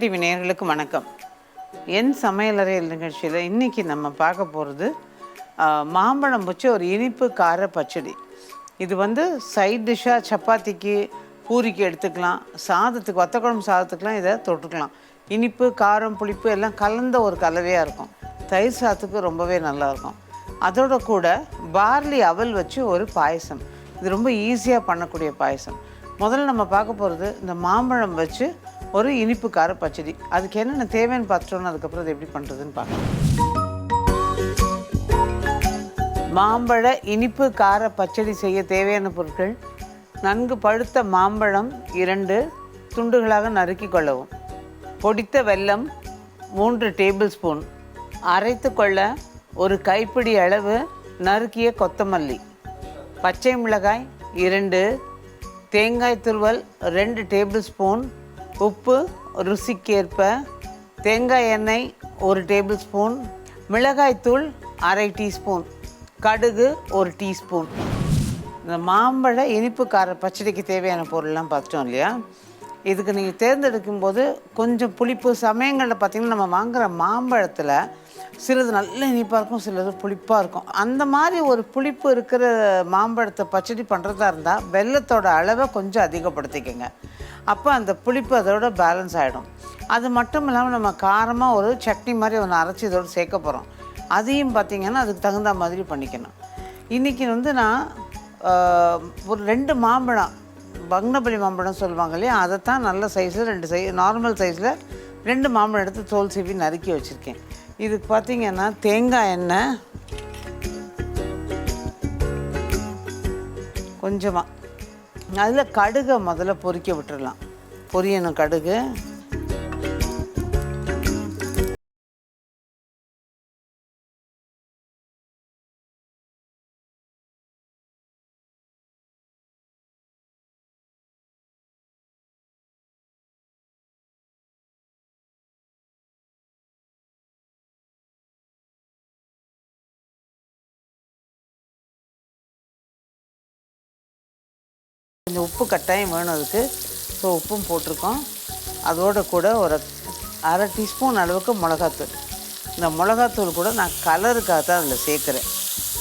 TV நேர்களுக்கு வணக்கம். என் சமையலறையில் நிகழ்ச்சியில் இன்றைக்கி நம்ம பார்க்க போகிறது மாம்பழம் வச்சு ஒரு இனிப்பு கார பச்சடி. இது வந்து சைட் டிஷ்ஷாக சப்பாத்திக்கு பூரிக்கு எடுத்துக்கலாம் சாதத்துக்கு வத்தக்குழம்பு சாதத்துக்குலாம் இதை தொட்டுக்கலாம். இனிப்பு காரம் புளிப்பு எல்லாம் கலந்த ஒரு கலவையாக இருக்கும். தயிர் சாதத்துக்கு ரொம்பவே நல்லாயிருக்கும் அதோட கூட பார்லி அவல் வச்சு ஒரு பாயசம். இது ரொம்ப ஈஸியாக பண்ணக்கூடிய பாயசம். முதல்ல நம்ம பார்க்க போகிறது இந்த மாம்பழம் வச்சு ஒரு இனிப்பு கார பச்சடி. அதுக்கு என்னென்ன தேவைன்னு பார்த்துட்டோம்னா அதுக்கப்புறம் அது எப்படி பண்ணுறதுன்னு பார்க்கலாம். மாம்பழ இனிப்பு கார பச்சடி செய்ய தேவையான பொருட்கள் நன்கு பழுத்த மாம்பழம் இரண்டு துண்டுகளாக நறுக்கி கொள்ளவும். பொடித்த வெல்லம் மூன்று டேபிள் ஸ்பூன். அரைத்து கொள்ள ஒரு கைப்பிடி அளவு நறுக்கிய கொத்தமல்லி. பச்சை மிளகாய் இரண்டு. தேங்காய் துருவல் ரெண்டு டேபிள் ஸ்பூன். உப்பு ருசிக்கேற்ப தேங்காய் எண்ணெய் ஒரு டேபிள் ஸ்பூன் மிளகாய்த்தூள் அரை டீஸ்பூன் கடுகு ஒரு டீஸ்பூன். இந்த மாம்பழ இனிப்பு கார பச்சடிக்கு தேவையான பொருள்லாம் பார்த்துட்டோம் இல்லையா? இதுக்கு நீங்கள் தேர்ந்தெடுக்கும் போது கொஞ்சம் புளிப்பு சமயங்களில் பார்த்திங்கன்னா நம்ம வாங்குகிற மாம்பழத்தில் சிலது நல்ல இனிப்பாக இருக்கும் சிலது புளிப்பாக இருக்கும். அந்த மாதிரி ஒரு புளிப்பு இருக்கிற மாம்பழத்தை பச்சடி பண்ணுறதா இருந்தால் வெள்ளத்தோட அளவை கொஞ்சம் அதிகப்படுத்திக்கங்க. அப்போ அந்த புளிப்பு அதோட பேலன்ஸ் ஆகிடும் அது மட்டும் இல்லாமல் நம்ம காரமாக ஒரு சட்னி மாதிரி ஒன்று அரைச்சி இதோடு சேர்க்க போகிறோம் அதையும் பார்த்திங்கன்னா அதுக்கு தகுந்த மாதிரி பண்ணிக்கணும். இன்றைக்கி வந்து நான் ஒரு ரெண்டு மாம்பழம் பங்கனப்பள்ளி மாம்பழம் சொல்லுவாங்க இல்லையா? அதைத்தான் நல்ல சைஸில் ரெண்டு சை நார்மல் சைஸில் ரெண்டு மாம்பழம் எடுத்து தோல் சீவி நறுக்கி வச்சுருக்கேன். இதுக்கு பார்த்திங்கன்னா தேங்காய் எண்ணெய் கொஞ்சமாக அதில் கடுகை முதல்ல பொரிக்க விட்டுடலாம் பொரியணும் கடுகு. கட்டாயம் வேணும் அதுக்கு. ஸோ உப்பும் போட்டிருக்கோம். அதோட கூட ஒரு அரை டீஸ்பூன் அளவுக்கு மிளகாத்தூள். இந்த மிளகாத்தூள் கூட நான் கலருக்காக தான் அதில் சேர்க்குறேன்.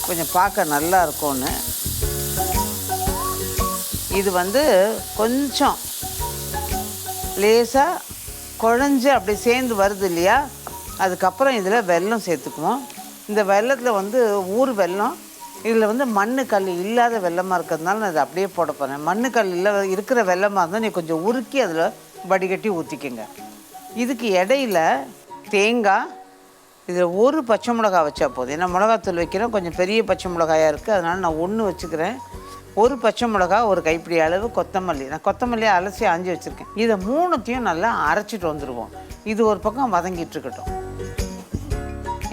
கொஞ்சம் பார்க்க நல்லா இருக்கும்னு. இது வந்து கொஞ்சம் லேசாக குழஞ்சு அப்படி சேர்ந்து வருது இல்லையா? அதுக்கப்புறம் இதில் வெல்லம் சேர்த்துக்குவோம். இந்த வெல்லத்தில் வந்து ஊர் வெல்லம் இதில் வந்து மண்ணு கல் இல்லாத வெல்லமாக இருக்கிறதுனால நான் அதை அப்படியே போட போகிறேன் மண்ணு கல் இல்லை இருக்கிற வெள்ளமாக இருந்தால் நீ கொஞ்சம் உருக்கி அதில் வடிகட்டி ஊற்றிக்கங்க இதுக்கு இடையில தேங்காய் இதில் ஒரு பச்சை மிளகா வச்சா போதும். ஏன்னா மிளகாத்தூள் வைக்கிறோம் கொஞ்சம் பெரிய பச்சை மிளகாயாக இருக்குது அதனால் நான் ஒன்று வச்சுக்கிறேன். ஒரு பச்சை மிளகா ஒரு கைப்பிடி அளவு கொத்தமல்லி. நான் கொத்தமல்லியை அலசி ஆஞ்சி வச்சுருக்கேன். இதை மூணுத்தையும் நல்லா அரைச்சிட்டு வந்துடுவோம் இது ஒரு பக்கம் வதங்கிட்டு இருக்கட்டும்.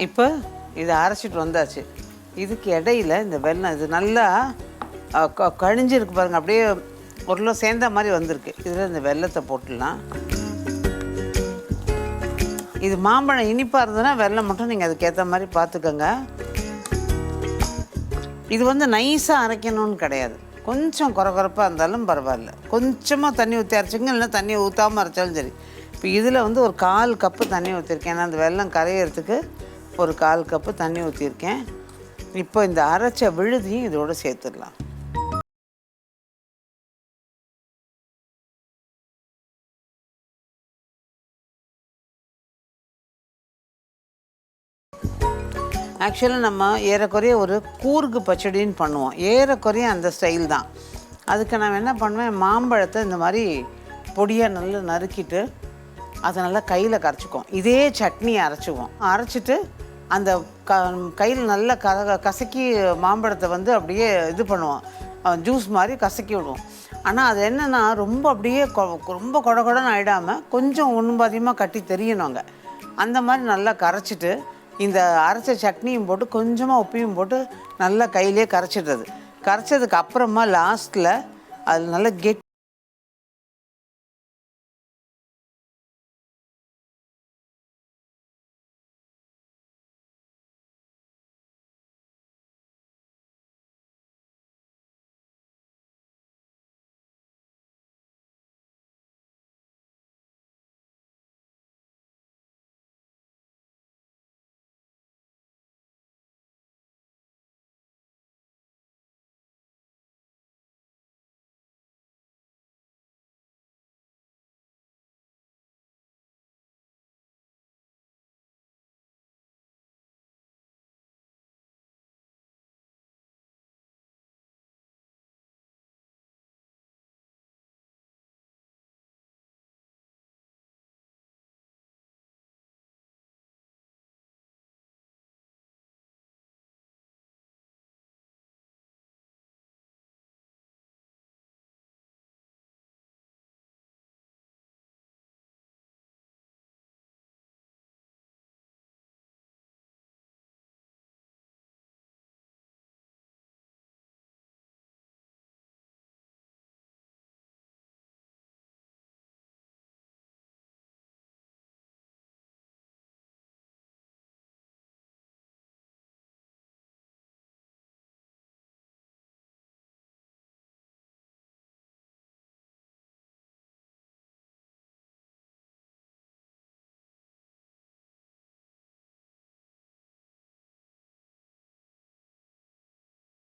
இப்போ இதை அரைச்சிட்டு வந்தாச்சு. இதுக்கு இடையில இந்த வெல்லம் இது நல்லா க- கழிஞ்சிருக்கு பாருங்கள் அப்படியே ஒரு சேர்ந்த மாதிரி வந்திருக்கு. இதில் இந்த வெல்லத்தை போட்டுடலாம். இது மாம்பழம் இனிப்பாக இருந்ததுன்னா வெல்லம் மட்டும் நீங்கள் அதுக்கேற்ற மாதிரி பார்த்துக்கோங்க இது வந்து நைஸாக அரைக்கணும்னு கிடையாது. கொஞ்சம் குறகுறப்பாக இருந்தாலும் பரவாயில்ல. கொஞ்சமாக தண்ணி ஊற்றி அரைச்சிங்க இல்லைன்னா தண்ணி ஊற்றாமல் அரைச்சாலும் சரி. இப்போ இதில் வந்து ஒரு கால் கப்பு தண்ணி ஊற்றிருக்கேன் ஏன்னா அந்த வெல்லம் கரையிறதுக்கு ஒரு கால் கப்பு தண்ணி ஊற்றிருக்கேன் இப்போ இந்த அரைச்ச விழுதியும் இதோட சேர்த்துடலாம். ஆக்சுவலாக நம்ம ஏறக்குறைய ஒரு கூர்கு பச்சடின்னு பண்ணுவோம். ஏறக்குறைய அந்த ஸ்டைல் தான். அதுக்கு நான் என்ன பண்ணுவேன் மாம்பழத்தை இந்த மாதிரி பொடியாக நல்லா நறுக்கிட்டு அதை நல்லா கையில் கரைச்சிக்குவோம். இதே சட்னி அரைச்சிக்குவோம். அரைச்சிட்டு அந்த க கையில் நல்லா க கசக்கி மாம்பழத்தை வந்து அப்படியே இது பண்ணுவோம் ஜூஸ் மாதிரி கசக்கி விடுவோம் ஆனால் அது என்னென்னா ரொம்ப அப்படியே கொ- ரொம்ப கொட கொடன்னு ஆயிடாமல் கொஞ்சம் ஒன்றும் அதிகமாக கட்டி தெரியணுங்க அந்த மாதிரி நல்லா கரைச்சிட்டு இந்த அரைச்ச சட்னியும் போட்டு கொஞ்சமாக உப்பையும் போட்டு நல்லா கையிலே கரைச்சிடுறது. கரைச்சதுக்கு அப்புறமா லாஸ்ட்டில் அது நல்லா கெட்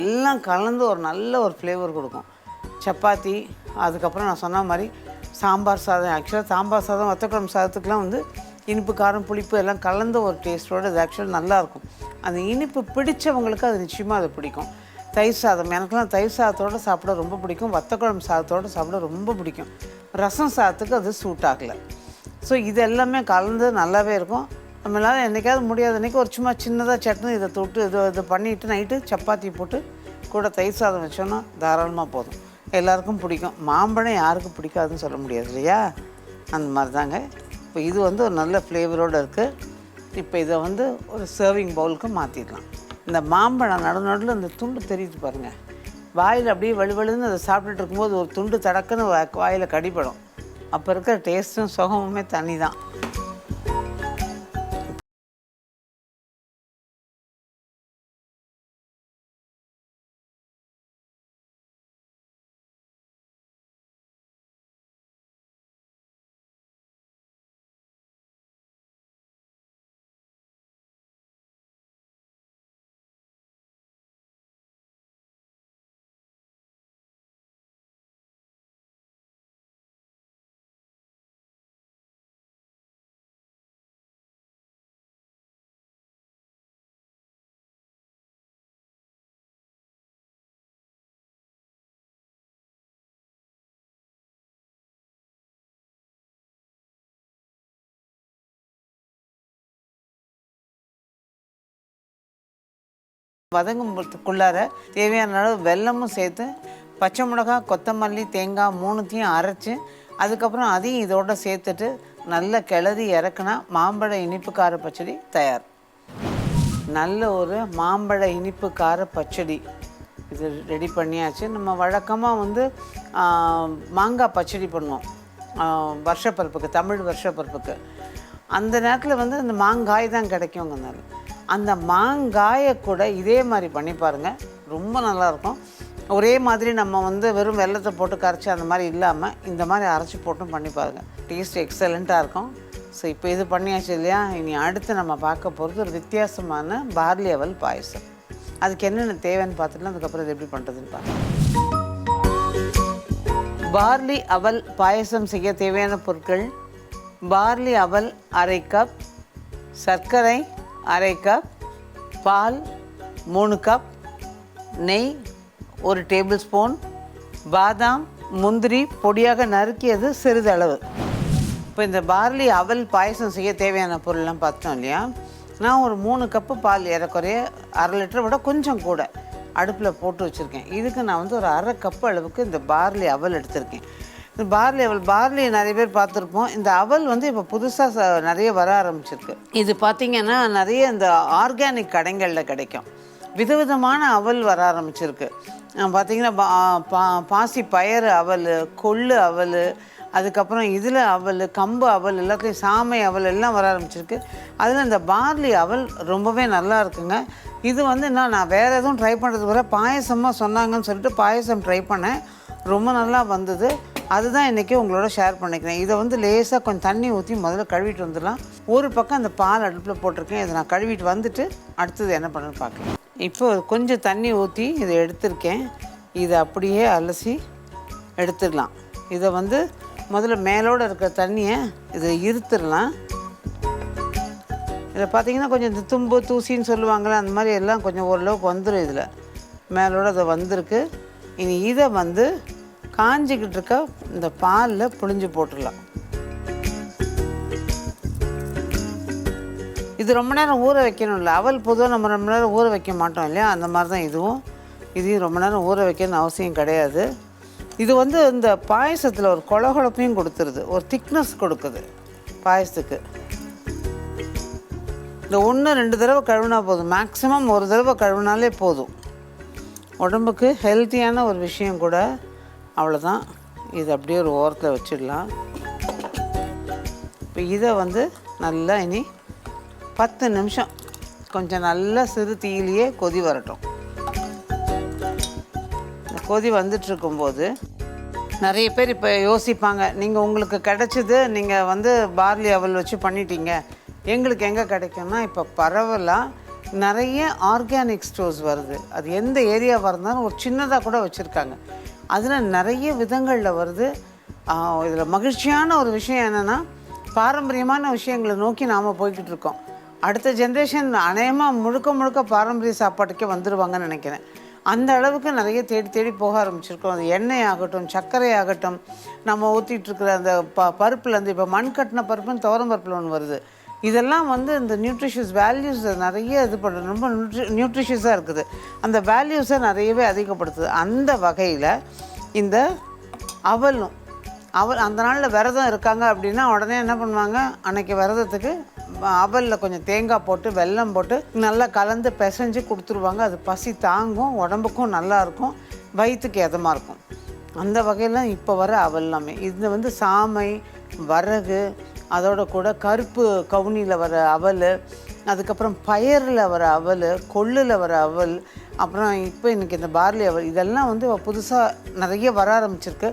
எல்லாம் கலந்து ஒரு நல்ல ஒரு ஃப்ளேவர் கொடுக்கும். சப்பாத்தி அதுக்கப்புறம் நான் சொன்ன மாதிரி சாம்பார் சாதம். ஆக்சுவலாக சாம்பார் சாதம் வத்தக்குழம்பு சாதத்துக்குலாம் வந்து இனிப்பு காரம் புளிப்பு எல்லாம் கலந்த ஒரு டேஸ்ட்டோடு இது ஆக்சுவலாக நல்லாயிருக்கும் அந்த இனிப்பு பிடிச்சவங்களுக்கு அது நிச்சயமாக அது பிடிக்கும். தயிர் சாதம் எனக்குலாம் தயிர் சாதத்தோடு சாப்பிட ரொம்ப பிடிக்கும். வத்தக்குழம்பு சாதத்தோடு சாப்பிட ரொம்ப பிடிக்கும். ரசம் சாதத்துக்கு அது சூட் ஆகலை. ஸோ இது எல்லாமே கலந்து நல்லாவே இருக்கும். நம்மளால் என்றைக்காவது முடியாத அன்றைக்கி ஒரு சும்மா சின்னதாக சட்னி இதை தொட்டு இது இது பண்ணிவிட்டு நைட்டு சப்பாத்தி போட்டு கூட தயிர் சாதம் வச்சோன்னா தாராளமாக போதும். எல்லாருக்கும் பிடிக்கும். மாம்பழம் யாருக்கு பிடிக்காதுன்னு சொல்ல முடியாது இல்லையா? அந்த மாதிரி தாங்க இப்போ இது வந்து ஒரு நல்ல ஃப்ளேவரோடு இருக்குது இப்போ இதை வந்து ஒரு சர்விங் பவுலுக்கு மாற்றிடலாம் இந்த மாம்பழம் நடு நடுவில் இந்த துண்டு தெரியுது பாருங்கள் வாயில் அப்படியே வலுவலுன்னு அதை சாப்பிட்டுட்டு இருக்கும்போது ஒரு துண்டு தடக்குன்னு வாயில் வாயில கடிப்படும் அப்போ இருக்கிற டேஸ்ட்டும் சுகமுமே தனி தான் வதங்குறதுக்குள்ளார தேவையான அளவு வெல்லமும் சேர்த்து பச்சை மிளகாய் கொத்தமல்லி தேங்காய் மூணுத்தையும் அரைச்சி அதுக்கப்புறம் அதையும் இதோட சேர்த்துட்டு நல்ல கிளறி இறக்குனா மாம்பழ இனிப்பு கார பச்சடி தயார். நல்ல ஒரு மாம்பழ இனிப்பு கார பச்சடி இது ரெடி பண்ணியாச்சு. நம்ம வழக்கமாக வந்து மாங்காய் பச்சடி பண்ணுவோம். வருஷப்பருப்புக்கு தமிழ் வருஷப்பருப்புக்கு. அந்த நேரத்தில் வந்து இந்த மாங்காய் தான் கிடைக்குங்கனால அந்த மாங்காயை கூட இதே மாதிரி பண்ணி பாருங்கள் ரொம்ப நல்லாயிருக்கும். ஒரே மாதிரி நம்ம வந்து வெறும் வெல்லத்தை போட்டு கரைச்சி அந்த மாதிரி இல்லாமல் இந்த மாதிரி அரைச்சி போட்டும் பண்ணி பாருங்கள் டேஸ்ட் எக்ஸலண்ட்டாக இருக்கும். ஸோ இப்போ இது பண்ணியாச்சு இல்லையா? இனி அடுத்து நம்ம பார்க்க போகிறது ஒரு வித்தியாசமான பார்லி அவல் பாயசம். அதுக்கு என்னென்ன தேவைன்னு பார்த்துட்டு அதுக்கப்புறம் இது எப்படி பண்ணுறதுன்னு பார்க்கலாம். பார்லி அவல் பாயசம் செய்ய தேவையான பொருட்கள். பார்லி அவல் அரை கப் சர்க்கரை அரை கப் பால் மூணு கப் நெய் ஒரு டேபிள் ஸ்பூன் பாதாம் முந்திரி பொடியாக நறுக்கியது சிறிதளவு. இப்போ இந்த பார்லி அவல் பாயசம் செய்ய தேவையான பொருள்லாம் பார்த்தோம் இல்லையா? நான் ஒரு மூணு கப்பு பால் ஏறக்குறைய அரை லிட்டரை விட கொஞ்சம் கூட அடுப்பில் போட்டு வச்சுருக்கேன். இதுக்கு நான் வந்து ஒரு அரை கப்பு அளவுக்கு இந்த பார்லி அவல் எடுத்திருக்கேன். இந்த பார்லி அவல் பார்லி நிறைய பேர் பார்த்துருப்போம். இந்த அவல் வந்து இப்போ புதுசாக நிறைய வர ஆரம்பிச்சிருக்கு. இது பார்த்திங்கன்னா நிறைய இந்த ஆர்கானிக் கடைகளில் கிடைக்கும். விதவிதமான அவல் வர ஆரம்பிச்சிருக்கு. பார்த்திங்கன்னா பார்த்தீங்கன்னா பா பா பாசி பயறு அவல் கொள்ளு அவல் அதுக்கப்புறம் இதில் அவல் கம்பு அவல் எல்லாத்துலேயும் சாமை அவல் எல்லாம் வர ஆரம்பிச்சிருக்கு. அதில் இந்த பார்லி அவல் ரொம்பவே நல்லா இருக்குங்க. இது வந்து என்ன நான் வேறு எதுவும் ட்ரை பண்ணுறது வர பாயசமாக சொன்னாங்கன்னு சொல்லிட்டு பாயசம் ட்ரை பண்ணேன். ரொம்ப நல்லா வந்தது. அதுதான் இன்றைக்கி உங்களோட ஷேர் பண்ணிக்கிறேன். இதை வந்து லேசாக கொஞ்சம் தண்ணி ஊற்றி முதல்ல கழுவிட்டு வந்துடலாம். ஒரு பக்கம் அந்த பால் அடுப்பில் போட்டிருக்கேன். இதை நான் கழுவிட்டு வந்துட்டு அடுத்தது என்ன பண்ணுன்னு பார்க்கலாம். இப்போ கொஞ்சம் தண்ணி ஊற்றி இதை எடுத்திருக்கேன். இதை அப்படியே அலசி எடுத்துடலாம். இதை வந்து முதல்ல மேலோடு இருக்கிற தண்ணியை இதை இருத்துடலாம். இதில் பார்த்தீங்கன்னா கொஞ்சம் இந்த தும்பு தூசின்னு சொல்லுவாங்களே அந்த மாதிரி எல்லாம் கொஞ்சம் ஓரளவுக்கு வந்துடும் இதில். மேலோட அதை வந்திருக்கு. இனி இதை வந்து காஞ்சிக்கிட்டு இருக்க இந்த பாலில் புழிஞ்சு போட்டுடலாம். இது ரொம்ப நேரம் ஊற வைக்கணும்ல. அவல் பொதுவாக நம்ம ரொம்ப நேரம் ஊற வைக்க மாட்டோம் இல்லையா? அந்த மாதிரி தான் இதுவும். இதையும் ரொம்ப நேரம் ஊற வைக்கணும்னு அவசியம் கிடையாது. இது வந்து இந்த பாயசத்தில் ஒரு கொழகொழப்பையும் கொடுத்துருது. ஒரு திக்னஸ் கொடுக்குது பாயசத்துக்கு. இந்த ஒன்று ரெண்டு தடவை கழுவினா போதும். மேக்ஸிமம் ஒரு தடவை கழுவினாலே போதும். உடம்புக்கு ஹெல்த்தியான ஒரு விஷயம் கூட அவ்வளோதான். இது அப்படியே ஒரு ஓரத்தில் வச்சிடலாம். இப்போ இதை வந்து நல்லா இனி பத்து நிமிஷம் கொஞ்சம் நல்லா சிறு தீயிலேயே கொதி வரட்டும். கொதி வந்துட்டுருக்கும்போது நிறைய பேர் இப்போ யோசிப்பாங்க நீங்கள் உங்களுக்கு கிடச்சிது நீங்கள் வந்து பார்லி அவல் வச்சு பண்ணிட்டீங்க. எங்களுக்கு எங்கே கிடைக்கும்னா இப்போ பரவலாக நிறைய ஆர்கானிக் ஸ்டோர்ஸ் வருது. அது எந்த ஏரியாவாக இருந்தாலும் ஒரு சின்னதாக கூட வச்சுருக்காங்க. அதில் நிறைய விதங்களில் வருது. இதில் மகிழ்ச்சியான ஒரு விஷயம் என்னென்னா பாரம்பரியமான விஷயங்களை நோக்கி நாம் போய்கிட்டு இருக்கோம். அடுத்த ஜென்ரேஷன் அநேகமாக முழுக்க முழுக்க பாரம்பரிய சாப்பாட்டுக்கே வந்துடுவாங்கன்னு நினைக்கிறேன். அந்த அளவுக்கு நிறைய தேடி தேடி போக ஆரம்பிச்சிருக்கோம். அது எண்ணெய் ஆகட்டும் சர்க்கரை ஆகட்டும் நம்ம ஊற்றிட்டு இருக்கிற அந்த ப பருப்புலேருந்து இப்போ மண் கட்டின பருப்புன்னு துவரம் பருப்பில் ஒன்று வருது. இதெல்லாம் வந்து இந்த நியூட்ரிஷியஸ் வேல்யூஸை நிறைய இது பண்ணுறது ரொம்ப நியூட்ரி நியூட்ரிஷியஸாக இருக்குது. அந்த வேல்யூஸை நிறையவே அதிகப்படுத்துது. அந்த வகையில் இந்த அவலும் அவல் அந்த நாளில் விரதம் இருக்காங்க அப்படின்னா உடனே என்ன பண்ணுவாங்க? அன்னைக்கு விரதத்துக்கு அவலில் கொஞ்சம் தேங்காய் போட்டு வெல்லம் போட்டு நல்லா கலந்து பிசைஞ்சு கொடுத்துருவாங்க. அது பசி தாங்கும் உடம்புக்கும் நல்லாயிருக்கும் வயிற்றுக்கு எதமாக இருக்கும். அந்த வகையில் இப்போ வர அவல் எல்லாமே. இது வந்து சாமை வரகு அதோட கூட கருப்பு கவுனியில் வர அவல் அதுக்கப்புறம் பயரில் வர அவல் கொள்ளில் வர அவல் அப்புறம் இப்போ இன்றைக்கி இந்த பார்லி அவல் இதெல்லாம் வந்து புதுசாக நிறைய வர ஆரம்பிச்சிருக்கு.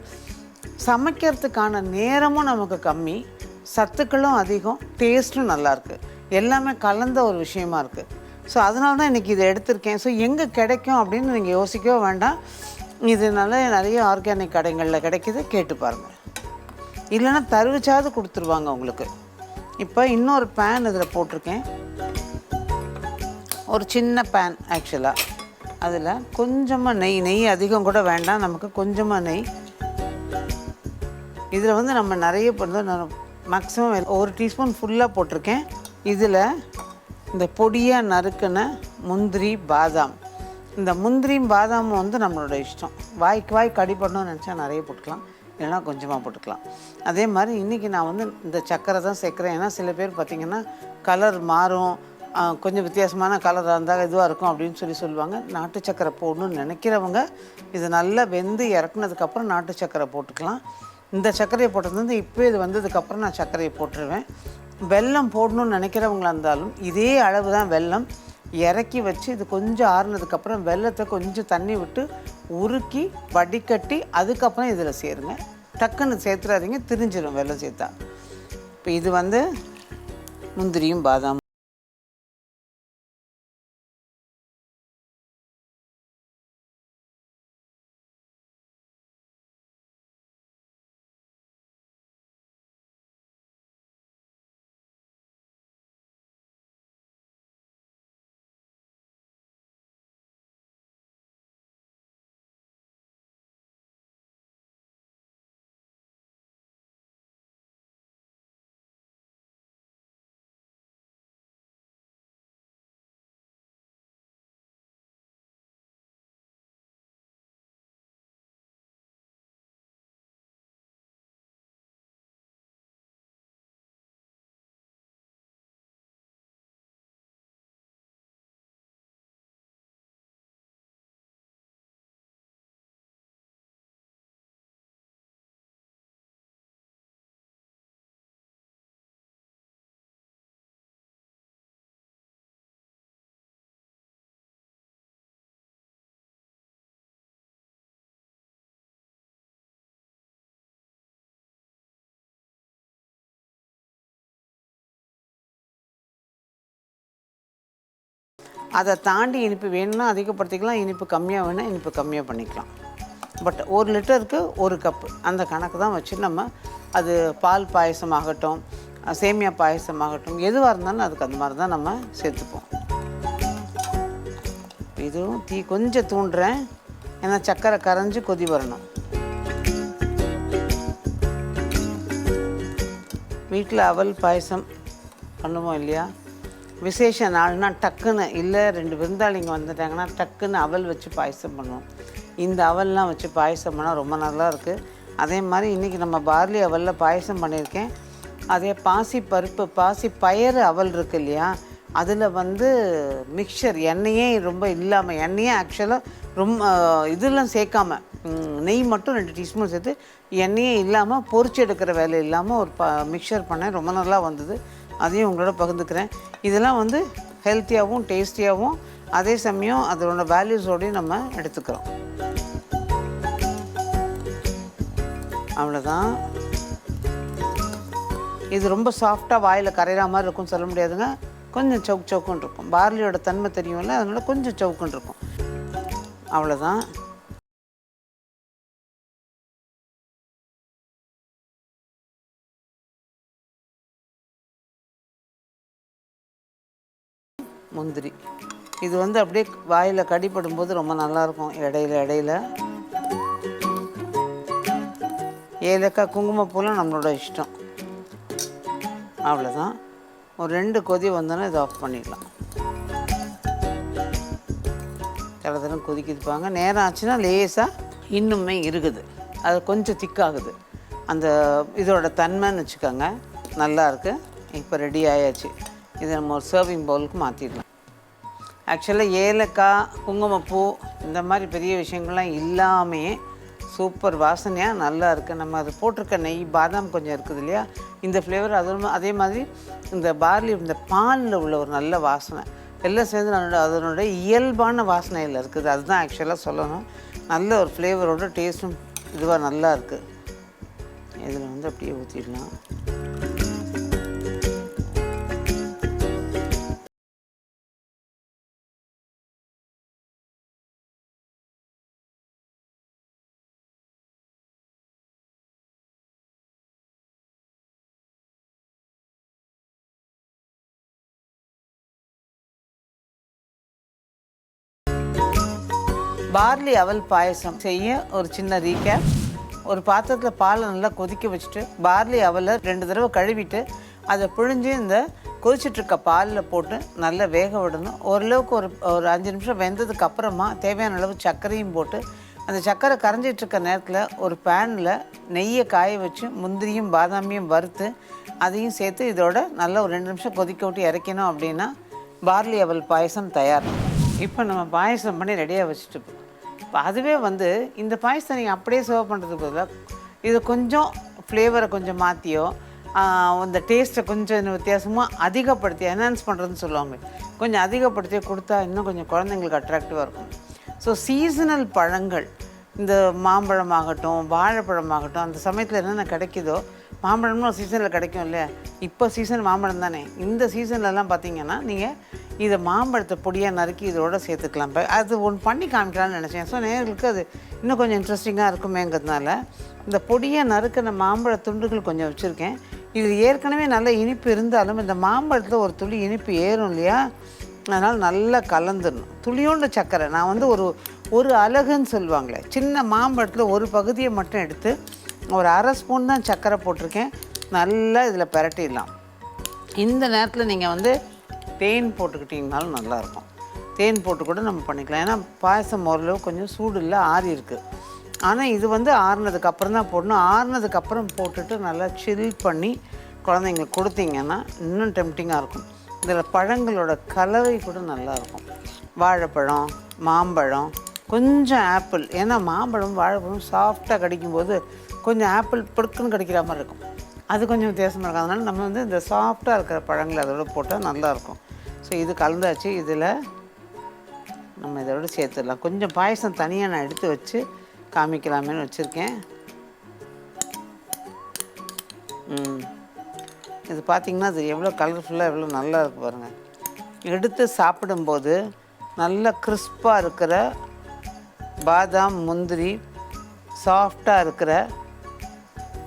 சமைக்கிறதுக்கான நேரமும் நமக்கு கம்மி சத்துக்களும் அதிகம் டேஸ்ட்டும் நல்லாயிருக்கு எல்லாமே கலந்த ஒரு விஷயமா இருக்குது ஸோ அதனால தான் இன்றைக்கி இதை எடுத்திருக்கேன். ஸோ எங்கே கிடைக்கும் அப்படின்னு நீங்கள் யோசிக்கவே வேண்டாம். இதனால நிறைய ஆர்கானிக் கடைகளில் கிடைக்கிது. கேட்டு பாருங்கள் இல்லைன்னா தருவிச்சாவது கொடுத்துருவாங்க உங்களுக்கு. இப்போ இன்னொரு பேன் இதில் போட்டிருக்கேன். ஒரு சின்ன பேன் ஆக்சுவலாக அதில் கொஞ்சமாக நெய் நெய் அதிகம் கூட வேண்டாம் நமக்கு கொஞ்சமாக நெய். இதில் வந்து நம்ம நிறைய பண்ண மேக்ஸிமம் ஒரு டீஸ்பூன் ஃபுல்லாக போட்டிருக்கேன். இதில் இந்த பொடியாக நறுக்கின முந்திரி பாதாம். இந்த முந்திரியும் பாதாமும் வந்து நம்மளோட இஷ்டம். வாய்க்கு வாய் கடிப்படணும்னு நினச்சா நிறைய போட்டுக்கலாம். இல்லைனா கொஞ்சமாக போட்டுக்கலாம். அதே மாதிரி இன்றைக்கி நான் வந்து இந்த சக்கரை தான் சேர்க்குறேன். ஏன்னா சில பேர் பார்த்திங்கன்னா கலர் மாறும். கொஞ்சம் வித்தியாசமான கலராக இருந்தால் இதுவாக இருக்கும் அப்படின்னு சொல்லி சொல்லுவாங்க. நாட்டு சக்கரை போடணும்னு நினைக்கிறவங்க இது நல்லா வெந்து இறக்குனதுக்கப்புறம் நாட்டு சக்கரை போட்டுக்கலாம். இந்த சர்க்கரையை போட்டது வந்து இப்போ இது வந்ததுக்கப்புறம் நான் சர்க்கரையை போட்டுருவேன். வெல்லம் போடணும்னு நினைக்கிறவங்களா இருந்தாலும் இதே அளவு தான் வெல்லம். இறக்கி வச்சு இது கொஞ்சம் ஆறுனதுக்கப்புறம் வெல்லத்தை கொஞ்சம் தண்ணி விட்டு உருக்கி வடிகட்டி அதுக்கப்புறம் இதில் சேருங்க. டக்குன்னு சேர்த்துறாதீங்க திரிஞ்சிடும் வெள்ளம் சேர்த்தா. இப்போ இது வந்து முந்திரியும் பாதாம் அதை தாண்டி இனிப்பு வேணும்னா அதிகப்படுத்திக்கலாம். இனிப்பு கம்மியாக வேணால் இனிப்பு கம்மியாக பண்ணிக்கலாம். பட் ஒரு லிட்டருக்கு ஒரு கப்பு. அந்த கணக்கு தான் வச்சு நம்ம அது பால் பாயசமாகட்டும் சேமியா பாயசமாகட்டும் எதுவாக இருந்தாலும் அதுக்கு அந்த மாதிரி தான் நம்ம சேர்த்துப்போம். இதுவும் தீ கொஞ்சம் தூண்டுறேன். ஏன்னா சக்கரை கரைஞ்சி கொதி வரணும். வீட்டில் அவல் பாயசம் பண்ணுவோம் இல்லையா? விசேஷ நாள்னா டக்குன்னு இல்லை ரெண்டு விருந்தாளிங்க வந்துட்டாங்கன்னா டக்குன்னு அவல் வச்சு பாயசம் பண்ணுவோம். இந்த அவல்லாம் வச்சு பாயசம் பண்ணால் ரொம்ப நல்லா இருக்குது அதே மாதிரி இன்றைக்கி நம்ம பார்லி அவலில் பாயசம் பண்ணியிருக்கேன். அதே பாசி பருப்பு பாசி பயறு அவல் இருக்கு இல்லையா? அதில் வந்து மிக்சர் எண்ணெயே ரொம்ப இல்லாமல் எண்ணெயே ஆக்சுவலாக ரொம்ப இதெல்லாம் சேர்க்காம நெய் மட்டும் ரெண்டு டீஸ்பூன் சேர்த்து எண்ணெயே இல்லாமல் பொறிச்சு எடுக்கிற வேலை இல்லாமல் ஒரு ப மிக்சர் பண்ணேன். ரொம்ப நல்லா வந்தது. அதையும் உங்களோட பகிர்ந்துக்கிறேன். இதெல்லாம் வந்து ஹெல்த்தியாகவும் டேஸ்டியாகவும் அதே சமயம் அதோட வேல்யூஸோடையும் நம்ம எடுத்துக்கிறோம். அவ்வளோதான் இது ரொம்ப சாஃப்டாக வாயில் கரையிற மாதிரி இருக்கும்னு சொல்ல முடியாதுங்க. கொஞ்சம் சவுக் சவுக்குன்னு இருக்கும். பார்லியோட தன்மை தெரியும்ல அதனால் கொஞ்சம் சவுக்குன்னு இருக்கும். அவ்வளோதான் முந்திரி. இது வந்து அப்படியே வாயில் கடிப்படும் போது ரொம்ப நல்லாயிருக்கும் இடையில இடையில. ஏலக்காய் குங்குமப்பூலாம் நம்மளோட இஷ்டம். அவ்வளோதான் ஒரு ரெண்டு கொதி வந்தோன்னே இதை ஆஃப் பண்ணிடலாம். தடதடம் கொதிக்கிதுப்பாங்க நேரம் ஆச்சுன்னா லேசாக இன்னுமே இருக்குது. அது கொஞ்சம் திக்காகுது. அந்த இதோட தன்மைன்னு வச்சுக்கோங்க. நல்லாயிருக்கு இப்போ ரெடி ஆயாச்சு. இதை நம்ம ஒரு சர்விங் பவுலுக்கு மாற்றிடலாம் ஆக்சுவலாக ஏலக்காய் குங்குமப்பூ இந்த மாதிரி பெரிய விஷயங்கள்லாம் இல்லாமல் சூப்பர் வாசனையாக நல்லா இருக்குது நம்ம அது போட்டிருக்க நெய் பாதாம் கொஞ்சம் இருக்குது இல்லையா? இந்த ஃப்ளேவர் அது அதே மாதிரி இந்த பார்லி இந்த பாலில் உள்ள ஒரு நல்ல வாசனை. எல்லாம் சேர்ந்து அதனோட அதனோட இயல்பான வாசனையில் இருக்குது. அதுதான் ஆக்சுவலாக சொல்லணும். நல்ல ஒரு ஃப்ளேவரோட டேஸ்ட்டும் இதுவாக நல்லா இருக்குது இதில் வந்து அப்படியே ஊற்றிடலாம் பார்லி அவல் பாயசம் செய்ய ஒரு சின்ன ரீகேப் ஒரு பாத்திரத்தில் பாலை நல்லா கொதிக்க வச்சுட்டு பார்லி அவலை ரெண்டு தடவை கழுவிட்டு அதை பிழிஞ்சு இந்த கொதிச்சிட்ருக்க பாலில் போட்டு நல்லா வேக விடணும். ஓரளவுக்கு ஒரு ஒரு அஞ்சு நிமிஷம் வெந்ததுக்கு அப்புறமா தேவையான அளவு சர்க்கரையும் போட்டு அந்த சர்க்கரை கரைஞ்சிட்ருக்க நேரத்தில் ஒரு பேனில் நெய்யை காய வச்சு முந்திரியும் பாதாமியும் வறுத்து அதையும் சேர்த்து இதோட நல்லா ஒரு ரெண்டு நிமிஷம் கொதிக்க விட்டு இறக்கணும் அப்படின்னா பார்லி அவல் பாயசம் தயார். இப்போ நம்ம பாயசம் பண்ணி ரெடியாக வச்சுட்டு இப்போ அதுவே வந்து இந்த பாயசத்தை நீங்கள் அப்படியே சர்வ் பண்ணுறதுக்கு பதிலாக இது கொஞ்சம் ஃப்ளேவரை கொஞ்சம் மாற்றியோ அந்த டேஸ்ட்டை கொஞ்சம் வித்தியாசமாக அதிகப்படுத்தி என்ஹான்ஸ் பண்ணுறதுன்னு சொல்லுவாங்க. கொஞ்சம் அதிகப்படுத்தி கொடுத்தா இன்னும் கொஞ்சம் குழந்தைங்களுக்கு அட்ராக்டிவாக இருக்கும். ஸோ சீசனல் பழங்கள் இந்த மாம்பழமாகட்டும் வாழைப்பழமாகட்டும் அந்த சமயத்தில் என்னென்ன கிடைக்குதோ மாம்பழம்னு ஒரு சீசனில் கிடைக்கும் இல்லையா? இப்போ சீசன் மாம்பழம் தானே. இந்த சீசன்லலாம் பார்த்தீங்கன்னா நீங்கள் இதை மாம்பழத்தை பொடியாக நறுக்கி இதோட சேர்த்துக்கலாம். இப்போ அது ஒன்று பண்ணி காமிக்கலாம்னு நினச்சேன். ஸோ நேர்களுக்கு அது இன்னும் கொஞ்சம் இன்ட்ரெஸ்டிங்காக இருக்குமேங்கிறதுனால இந்த பொடியாக நறுக்கின மாம்பழ துண்டுகள் கொஞ்சம் வச்சுருக்கேன். இது ஏற்கனவே நல்ல இனிப்பு இருந்தாலும் இந்த மாம்பழத்தில் ஒரு துளி இனிப்பு ஏறும் இல்லையா? அதனால் நல்லா கலந்துடணும். துளியோண்டு சர்க்கரை நான் வந்து ஒரு ஒரு அழகுன்னு சொல்லுவாங்களே. சின்ன மாம்பழத்தில் ஒரு பகுதியை மட்டும் எடுத்து ஒரு அரை ஸ்பூன் தான் சர்க்கரை போட்டிருக்கேன். நல்லா இதில் பிரட்டிடலாம். இந்த நேரத்தில் நீங்கள் வந்து தேன் போட்டுக்கிட்டிங்கனாலும் நல்லாயிருக்கும். தேன் போட்டு கூட நம்ம பண்ணிக்கலாம். ஏன்னா பாயசம் ஓரளவு கொஞ்சம் சூடு இல்லை ஆறி இருக்குது ஆனால் இது வந்து ஆறுனதுக்கு அப்புறம் தான் போடணும். ஆறுனதுக்கப்புறம் போட்டுட்டு நல்லா சில் பண்ணி குழந்தைங்களுக்கு கொடுத்தீங்கன்னா இன்னும் டெம்டிங்காக இருக்கும். இதில் பழங்களோட கலவை கூட நல்லாயிருக்கும். வாழைப்பழம் மாம்பழம் கொஞ்சம் ஆப்பிள் ஏன்னா மாம்பழம் வாழைப்பழம் சாஃப்டாக கடிக்கும்போது கொஞ்சம் ஆப்பிள் பொடுக்குன்னு கிடைக்கிற மாதிரி இருக்கும். அது கொஞ்சம் வித்தியாசமாக இருக்கும். அதனால் நம்ம வந்து இந்த சாஃப்டாக இருக்கிற பழங்களை அதோட போட்டால் நல்லாயிருக்கும். ஸோ இது கலந்தாச்சு. இதில் நம்ம இதோட சேர்த்துடலாம். கொஞ்சம் பாயசம் தனியாக நான் எடுத்து வச்சு காமிக்கலாமேன்னு வச்சுருக்கேன். ம். இது பார்த்திங்கன்னா அது எவ்வளோ கலர்ஃபுல்லாக எவ்வளோ நல்லா இருக்கு பாருங்கள் எடுத்து சாப்பிடும்போது நல்ல கிறிஸ்பாக இருக்கிற பாதாம் முந்திரி சாஃப்டாக இருக்கிற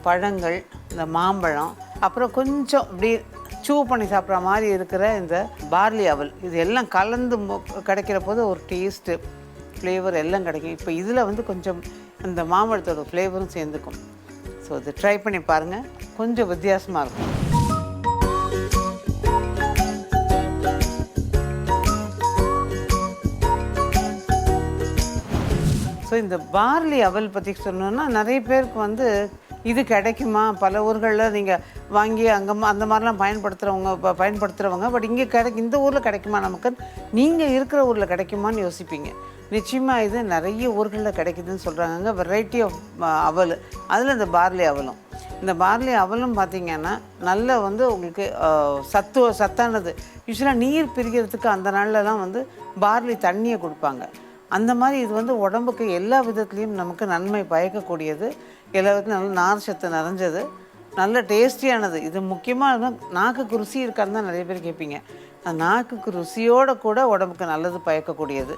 பழங்கள் இந்த மாம்பழம் அப்புறம் கொஞ்சம் இப்படி சூ பண்ணி சாப்பிட்ற மாதிரி இருக்கிற இந்த பார்லி அவல். இது எல்லாம் கலந்து கிடைக்கிற போது ஒரு டேஸ்ட்டு ஃப்ளேவர் எல்லாம் கிடைக்கும். இப்போ இதில் வந்து கொஞ்சம் இந்த மாம்பழத்தோட ஃப்ளேவரும் சேர்ந்துக்கும். ஸோ இது ட்ரை பண்ணி பாருங்கள் கொஞ்சம் வித்தியாசமாக இருக்கும். ஸோ இந்த பார்லி அவல் பற்றி சொன்னோன்னா நிறைய பேருக்கு வந்து இது கிடைக்குமா? பல ஊர்களில் நீங்கள் வாங்கி அங்கே அந்த மாதிரிலாம் பயன்படுத்துகிறவங்க ப- பயன்படுத்துகிறவங்க பட் இங்கே கிடைக்கும் இந்த ஊரில் கிடைக்குமா நமக்கு? நீங்கள் இருக்கிற ஊரில் கிடைக்குமான்னு யோசிப்பீங்க. நிச்சயமாக இது நிறைய ஊர்களில் கிடைக்குதுன்னு சொல்கிறாங்க வெரைட்டி ஆஃப் அவல். அதில் இந்த பார்லி அவலும். இந்த பார்லி அவலும் பார்த்திங்கன்னா நல்ல வந்து உங்களுக்கு சத்து சத்தானது. யூஸ்வலாக நீர் பிரிக்கிறதுக்கு அந்த நாள்லலாம் வந்து பார்லி தண்ணியை கொடுப்பாங்க. அந்த மாதிரி இது வந்து உடம்புக்கு எல்லா விதத்துலேயும் நமக்கு நன்மை பயக்கக்கூடியது. எல்லாருக்கும் நல்ல நார் சத்து நிறைஞ்சது. நல்ல டேஸ்டியானது. இது முக்கியமாக நாக்குக்கு ருசி இருக்கான்னு தான் நிறைய பேர் கேட்பீங்க. அந்த நாக்குக்கு ருசியோட கூட உடம்புக்கு நல்லது பயக்கக்கூடியது.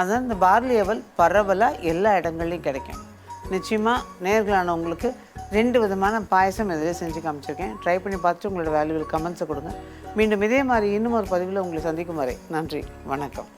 அதான் இந்த பார்லி அவல் பரவலாக எல்லா இடங்கள்லையும் கிடைக்கும். நிச்சயமாக நேர்களானவங்களுக்கு ரெண்டு விதமான பாயசம் இதிலே செஞ்சு காமிச்சிருக்கேன். ட்ரை பண்ணி பார்த்துட்டு உங்களோட வேல்யூவில் கமெண்ட்ஸை கொடுங்க. மீண்டும் இதே மாதிரி இன்னும் ஒரு பதிவில் உங்களை சந்திக்கும் வரை நன்றி வணக்கம்.